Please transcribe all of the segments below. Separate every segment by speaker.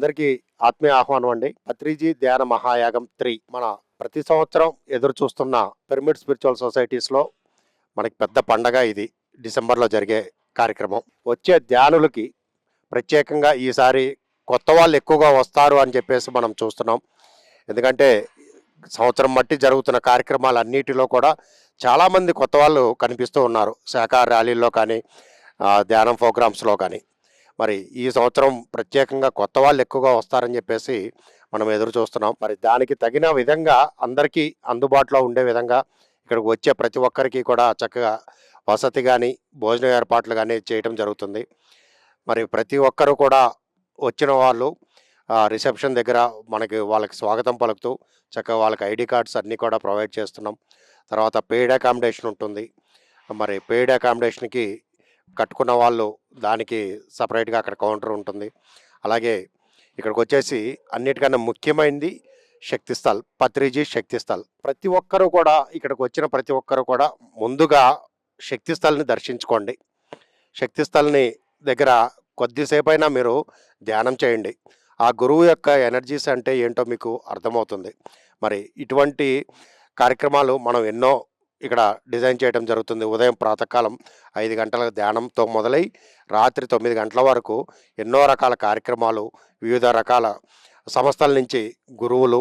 Speaker 1: అందరికీ ఆత్మీయ ఆహ్వానం అండి. పత్రిజీ ధ్యాన మహాయాగం త్రీ మన ప్రతి సంవత్సరం ఎదురు చూస్తున్న పిరమిడ్ స్పిరిచువల్ సొసైటీస్లో మనకి పెద్ద పండగ ఇది. డిసెంబర్లో జరిగే కార్యక్రమం. వచ్చే ధ్యానులకి ప్రత్యేకంగా ఈసారి కొత్త వాళ్ళు ఎక్కువగా వస్తారు అని చెప్పేసి మనం చూస్తున్నాం. ఎందుకంటే సంవత్సరం మట్టి జరుగుతున్న కార్యక్రమాలన్నిటిలో కూడా చాలామంది కొత్త వాళ్ళు కనిపిస్తూ ఉన్నారు. సహకార ర్యాలీల్లో కానీ ధ్యానం ప్రోగ్రామ్స్లో కానీ. మరి ఈ సంవత్సరం ప్రత్యేకంగా కొత్త వాళ్ళు ఎక్కువగా వస్తారని చెప్పేసి మనం ఎదురు చూస్తున్నాం. మరి దానికి తగిన విధంగా అందరికీ అందుబాటులో ఉండే విధంగా ఇక్కడికి వచ్చే ప్రతి ఒక్కరికి కూడా చక్కగా వసతి కానీ భోజన ఏర్పాట్లు కానీ చేయటం జరుగుతుంది. మరి ప్రతి ఒక్కరు కూడా వచ్చిన వాళ్ళు ఆ, రిసెప్షన్ దగ్గర మనకి వాళ్ళకి స్వాగతం పలుకుతూ చక్కగా వాళ్ళకి ఐడి కార్డ్స్ అన్నీ కూడా ప్రొవైడ్ చేస్తున్నాం. తర్వాత పెయిడ్ అకామిడేషన్ ఉంటుంది. మరి పెయిడ్ అకామిడేషన్కి కట్టుకున్న వాళ్ళు దానికి సపరేట్గా అక్కడ కౌంటర్ ఉంటుంది. అలాగే ఇక్కడికి వచ్చేసి అన్నిటికన్నా ముఖ్యమైనది శక్తిస్థల్ పత్రిజీ శక్తిస్థల్ ప్రతి ఒక్కరూ కూడా ఇక్కడికి వచ్చిన ప్రతి ఒక్కరూ కూడా ముందుగా శక్తిస్థల్ని దర్శించుకోండి. శక్తిస్థల్ని దగ్గర కొద్దిసేపైనా మీరు ధ్యానం చేయండి. ఆ గురువు యొక్క ఎనర్జీస్ అంటే ఏంటో మీకు అర్థమవుతుంది. మరి ఇటువంటి కార్యక్రమాలు మనం ఎన్నో ఇక్కడ డిజైన్ చేయడం జరుగుతుంది. ఉదయం ప్రాతకాలం ఐదు గంటల ధ్యానంతో మొదలై రాత్రి తొమ్మిది గంటల వరకు ఎన్నో రకాల కార్యక్రమాలు వివిధ రకాల సంస్థల నుంచి గురువులు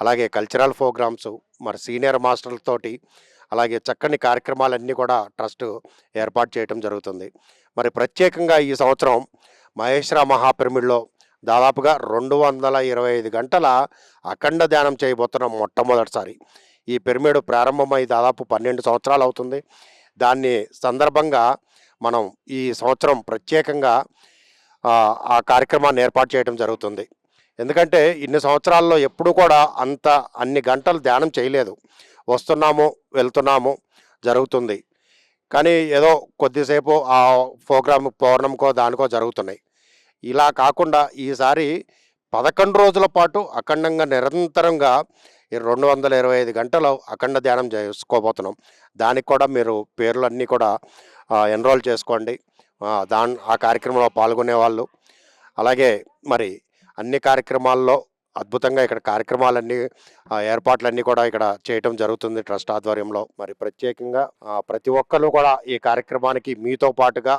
Speaker 1: అలాగే కల్చరల్ ప్రోగ్రామ్స్ మరి సీనియర్ మాస్టర్లతోటి అలాగే చక్కని కార్యక్రమాలన్నీ కూడా ట్రస్ట్ ఏర్పాటు చేయడం జరుగుతుంది. మరి ప్రత్యేకంగా ఈ సంవత్సరం మహేశ్వర మహాపిరమిడ్లో దాదాపుగా రెండు వందల ఇరవై ఐదు గంటల అఖండ ధ్యానం చేయబోతున్నాం మొట్టమొదటిసారి. ఈ పిరమిడ్ ప్రారంభమై దాదాపు పన్నెండు సంవత్సరాలు అవుతుంది. దాన్ని సందర్భంగా మనం ఈ సంవత్సరం ప్రత్యేకంగా ఆ, కార్యక్రమాన్ని ఏర్పాటు చేయడం జరుగుతుంది. ఎందుకంటే ఇన్ని సంవత్సరాల్లో ఎప్పుడూ కూడా అంత అన్ని గంటలు ధ్యానం చేయలేదు. వస్తున్నాము వెళ్తున్నాము జరుగుతుంది. కానీ ఏదో కొద్దిసేపు ఆ ప్రోగ్రామ్ పౌర్ణమికో దానికో జరుగుతున్నాయి. ఇలా కాకుండా ఈసారి పదకొండు రోజుల పాటు అఖండంగా నిరంతరంగా రెండు వందల ఇరవై ఐదు గంటలు అఖండ ధ్యానం చేసుకోబోతున్నాం. దానికి కూడా మీరు పేర్లు అన్నీ కూడా ఎన్రోల్ చేసుకోండి. ఆ, దాన్ ఆ కార్యక్రమంలో పాల్గొనే వాళ్ళు. అలాగే మరి అన్ని కార్యక్రమాల్లో అద్భుతంగా ఇక్కడ కార్యక్రమాలన్నీ ఏర్పాట్లన్నీ కూడా ఇక్కడ చేయటం జరుగుతుంది ట్రస్ట్ ఆధ్వర్యంలో. మరి ప్రత్యేకంగా ప్రతి ఒక్కరు కూడా ఈ కార్యక్రమానికి మీతో పాటుగా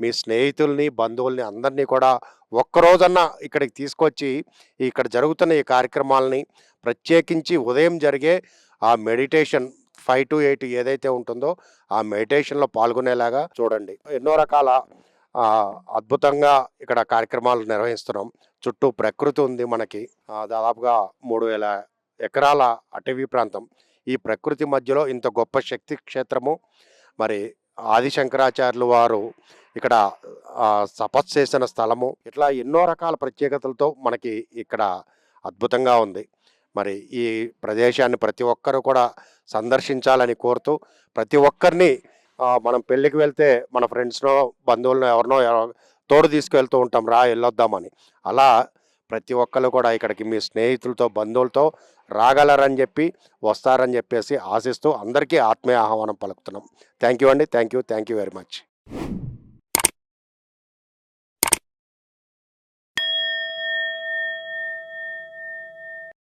Speaker 1: మీ స్నేహితుల్ని బంధువుల్ని అందరినీ కూడా ఒక్కరోజన్నా ఇక్కడికి తీసుకొచ్చి ఇక్కడ జరుగుతున్న ఈ కార్యక్రమాలని ప్రత్యేకించి ఉదయం జరిగే ఆ మెడిటేషన్ ఫైవ్ టు ఎయిట్ ఏదైతే ఉంటుందో ఆ మెడిటేషన్లో పాల్గొనేలాగా చూడండి. ఎన్నో రకాల అద్భుతంగా ఇక్కడ కార్యక్రమాలు నిర్వహిస్తున్నాం. చుట్టూ ప్రకృతి ఉంది మనకి. దాదాపుగా మూడు వేల ఎకరాల అటవీ ప్రాంతం. ఈ ప్రకృతి మధ్యలో ఇంత గొప్ప శక్తి క్షేత్రము. మరి ఆదిశంకరాచార్యులు వారు ఇక్కడ ఆ, తపస్సు చేసిన స్థలము. ఇట్లా ఎన్నో రకాల ప్రత్యేకతలతో మనకి ఇక్కడ అద్భుతంగా ఉంది. మరి ఈ ప్రదేశాన్ని ప్రతి ఒక్కరూ కూడా సందర్శించాలని కోరుతూ ప్రతి ఒక్కరిని మనం పెళ్ళికి వెళ్తే మన ఫ్రెండ్స్నో బంధువులను ఎవరినో తోడు తీసుకెళ్తూ ఉంటాం రా వెళ్ళొద్దామని. అలా ప్రతి ఒక్కరు కూడా ఇక్కడికి మీ స్నేహితులతో బంధువులతో రాగలరని చెప్పి వస్తారని చెప్పేసి ఆశిస్తూ అందరికీ ఆత్మీయ ఆహ్వానం పలుకుతున్నాం. థ్యాంక్ యూ అండి. Thank you thank you very much.